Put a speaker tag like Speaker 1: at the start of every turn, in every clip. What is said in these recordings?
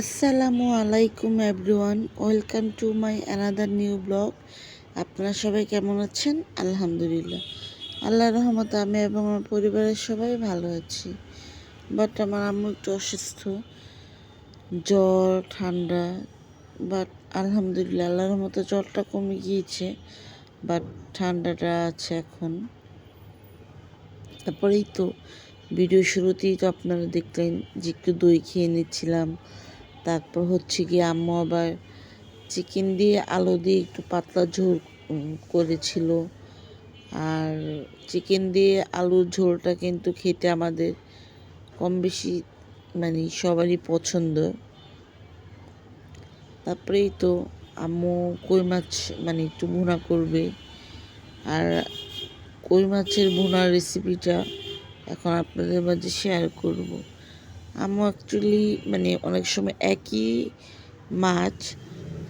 Speaker 1: আসসালামু আলাইকুম everyone, welcome to my another new blog. আপনারা সবাই কেমন আছেন? আলহামদুলিল্লাহ। আল্লাহ রহমতে আমি এবং আমার পরিবারের সবাই ভালো আছি। বাট আমার আম্মু একটু অসুস্থ। জ্বর, ঠান্ডা, বাট আলহামদুলিল্লাহ আল্লাহ রহমতে জ্বরটা কমে গিয়েছে, বাট ঠান্ডাটা আছে এখন। তারপরেই তো ভিডিও শুরুতেই তো আপনারা দেখলেন যে একটু দই খেয়ে নিচ্ছিলাম। তারপর হচ্ছে গিয়ে আম্মু আবার চিকেন দিয়ে আলু দিয়ে একটু পাতলা ঝোল করেছিল। আর চিকেন দিয়ে আলুর ঝোলটা কিন্তু খেতে আমাদের কম বেশি মানে সবারই পছন্দ। তারপরেই তো আম্মু কই মাছ মানে একটু ভুনা করবে। আর কই মাছের ভুনার রেসিপিটা এখন আপনাদের মাঝে শেয়ার করব। আম্মু অ্যাকচুয়ালি মানে অনেক সময় একই মাছ,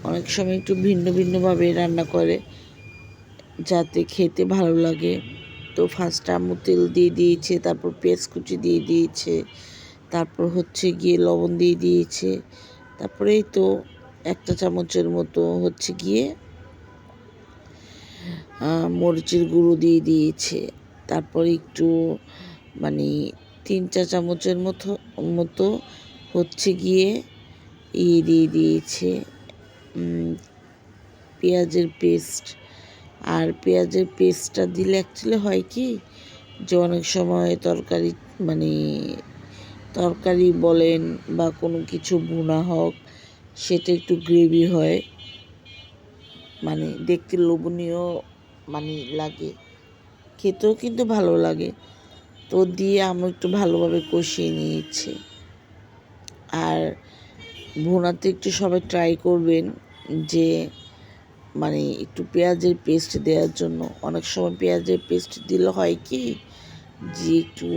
Speaker 1: অনেক সময় একটু ভিন্ন ভিন্নভাবে রান্না করে, যাতে খেতে ভালো লাগে। তো ফার্স্ট আম্মু তেল দিয়ে দিয়েছে, তারপর পেঁয়াজ কুচি দিয়ে দিয়েছে, তারপর হচ্ছে গিয়ে লবণ দিয়ে দিয়েছে তারপরেই তো একটা চামচের মতো হচ্ছে গিয়ে মরিচের গুঁড়ো দিয়ে দিয়েছে। তারপর একটু মানে তিন চা চামচের মতো মতো হচ্ছে গিয়ে ইয়ে দিয়ে দিয়েছে পেঁয়াজের পেস্ট। আর পেঁয়াজের পেস্টটা দিলে অ্যাকচুয়ালি হয় কি যে অনেক সময় তরকারি মানে তরকারি বলেন বা কোনো কিছু বোনা হোক, সেটা একটু গ্রেভি হয়। মানে দেখতে লোভনীয় মানে লাগে, খেতেও কিন্তু ভালো লাগে। তো দিয়ে আমি একটু ভালোভাবে কষিয়ে নিয়েছি। আর ভুনাতে একটু সবাই ট্রাই করবেন যে মানে একটু পেঁয়াজের পেস্ট দেওয়ার জন্য। অনেক সময় পেঁয়াজের পেস্ট দিলে হয় কি, যে একটু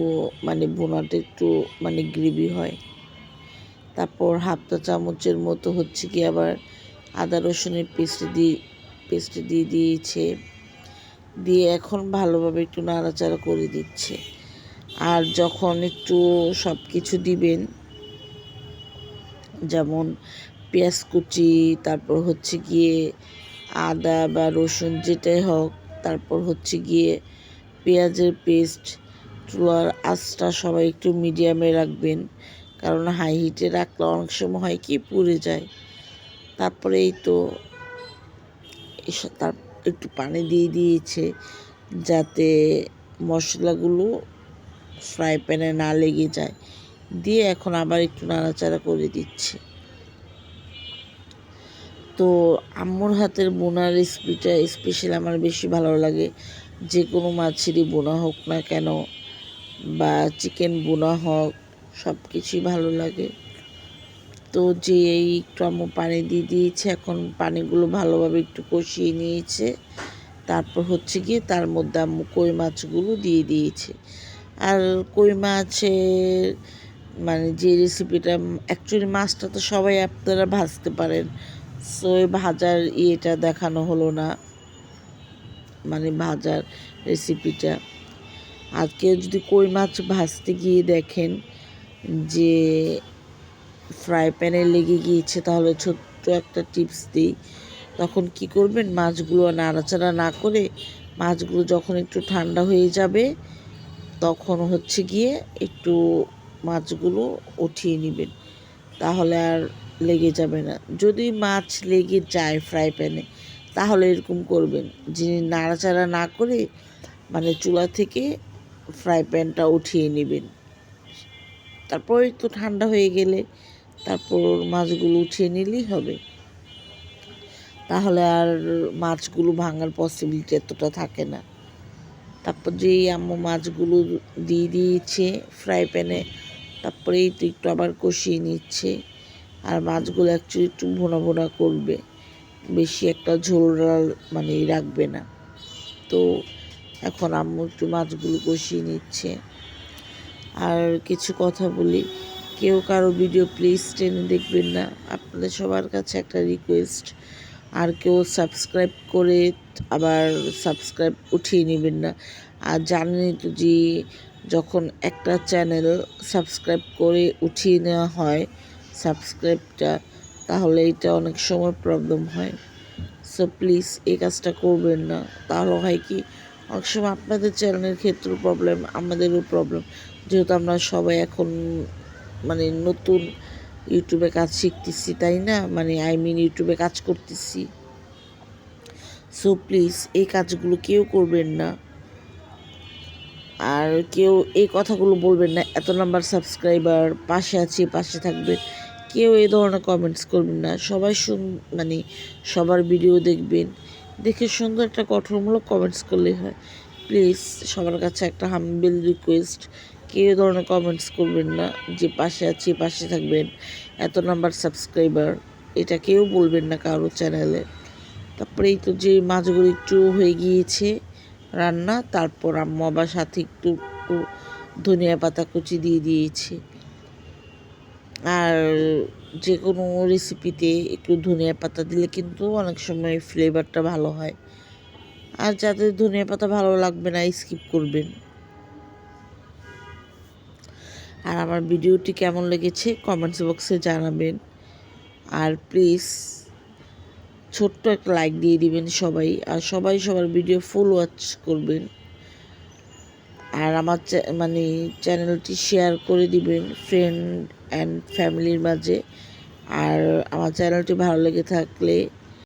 Speaker 1: মানে ভুনাটা একটু মানে গ্রেভি হয়। তারপর হাফটা চামচের মতো হচ্ছে কি আবার আদা রসুনের পেস্ট দিয়ে পেস্ট দিয়ে দিয়েছে। দিয়ে এখন ভালোভাবে একটু নাড়াচাড়া করে দিচ্ছে। আর যখন একটু সব কিছু দিবেন, যেমন পেঁয়াজ কুচি, তারপর হচ্ছে গিয়ে আদা বা রসুন যেটাই হোক, তারপর হচ্ছে গিয়ে পেঁয়াজের পেস্ট, চুলার আঁচটা সবাই একটু মিডিয়ামে রাখবেন। কারণ হাই হিটে রাখলে অনেক সময় হয় কি পুড়ে যায়। তারপরে এই তো তার, একটু পানি দিয়ে দিয়েছে, যাতে মশলাগুলো ফ্রাই প্যানে না লেগে যায়। দিয়ে এখন আবার একটু নাড়াচাড়া করে দিচ্ছে। তো আম্মুর হাতের বোনা রেসিপিটা স্পেশাল আমার বেশি ভালো লাগে। যে কোনো মাছেরই বোনা হোক না কেন বা চিকেন বোনা হোক সব কিছুই ভালো লাগে। তো যে এই একটু আম্মু পানি দিয়ে দিয়েছে, এখন পানিগুলো ভালোভাবে একটু কষিয়ে নিয়েছে। তারপর হচ্ছে গিয়ে তার মধ্যে আম্মু কই মাছগুলো দিয়ে দিয়েছে। আর কই মাছের মানে যে রেসিপিটা অ্যাকচুয়ালি মাছটা তো সবাই আপনারা ভাজতে পারেন। সো ওই ভাজার ইয়েটা দেখানো হলো না মানে ভাজার রেসিপিটা আজকে যদি কই মাছ ভাজতে গিয়ে দেখেন যে ফ্রাই প্যানে লেগে গিয়েছে, তাহলে ছোট্ট একটা টিপস দিই। তখন কি করবেন, মাছগুলো নাড়াচাড়া না করে মাছগুলো যখন একটু ঠান্ডা হয়ে যাবে তখন হচ্ছে গিয়ে একটু মাছগুলো উঠিয়ে নেবেন। তাহলে আর লেগে যাবে না। যদি মাছ লেগে যায় ফ্রাই প্যানে তাহলে এরকম করবেন। যিনি নাড়াচাড়া না করে মানে চুলা থেকে ফ্রাই প্যানটা উঠিয়ে নেবেন। তারপর একটু ঠান্ডা হয়ে গেলে তারপর মাছগুলো উঠিয়ে নিলেই হবে। তাহলে আর মাছগুলো ভাঙার পসিবিলিটি এতটা থাকে না। তারপর যেই আম্মু মাছগুলো দিয়ে দিয়েছে ফ্রাই প্যানে তারপরে এই তো একটু আবার কষিয়ে নিচ্ছে। আর মাছগুলো অ্যাকচুয়ালি একটু ভোনা ভোনা করবে, বেশি একটা ঝোল মানে রাখবে না। তো এখন আম্মু একটু মাছগুলো কষিয়ে নিচ্ছে। আর কিছু কথা বলি, কেউ কারও ভিডিও প্লিজ টেনে দেখবেন না। আপনাদের সবার কাছে একটা রিকোয়েস্ট আর কেউ সাবস্ক্রাইব করে আবার সাবস্ক্রাইব উঠিয়ে নেবেন না। আর জানেনই তো যে, যখন একটা চ্যানেল সাবস্ক্রাইব করে উঠিয়ে নেওয়া হয় সাবস্ক্রাইবটা তাহলে এটা অনেক সময় প্রবলেম হয়। সো প্লিজ এই কাজটা করবেন না। তাহলে হয় কি, অনেক সময় আপনাদের চ্যানেলের ক্ষেত্রেও প্রবলেম আমাদেরও প্রবলেম যেহেতু আমরা সবাই এখন মানে নতুন ইউটিউবে কাজ শিখতেছি, তাই না? মানে আই মিন ইউটিউবে কাজ করতেছি। সো প্লিজ এই কাজগুলো কেউ করবেন না। আর কেউ এই কথাগুলো বলবেন না, এত নাম্বার সাবস্ক্রাইবার পাশে আছে, পাশে থাকবেন, কেউ এই ধরনের কমেন্টস করবেন না। সবাই শুন মানে সবার ভিডিও দেখবেন, দেখে সুন্দর একটা কঠোরমূলক কমেন্টস করলে হয়। প্লিজ সবার কাছে একটা হাম্বেল রিকোয়েস্ট কেউ ধরনের কমেন্টস করবেন না? যে পাশে আছি, পাশে থাকবেন, এত নাম্বার সাবস্ক্রাইবার এটা কেউ বলবেন না কারও চ্যানেলে তারপরে এই তো যে মাছগুলো একটু হয়ে গিয়েছে রান্না, তারপর আম্মু আবার সাথে একটু একটু ধনিয়া পাতা কুচি দিয়ে দিয়েছি। আর যে কোনো রেসিপিতে একটু ধনিয়া পাতা দিলে কিন্তু অনেক সময় ফ্লেভারটা ভালো হয়। আর যাদের ধনিয়া পাতা ভালো লাগবে না স্কিপ করবেন। আর আমার ভিডিওটি কেমন লেগেছে কমেন্টস বক্সে জানাবেন। আর প্লিজ ছোট্ট একটা লাইক দিয়ে দিবেন সবাই। আর সবাই সবার ভিডিও ফুল ওয়াচ করবেন। আর আমার মানে চ্যানেলটি শেয়ার করে দিবেন ফ্রেন্ড অ্যান্ড ফ্যামিলির মাঝে। আর আমার চ্যানেলটি ভালো লেগে থাকলে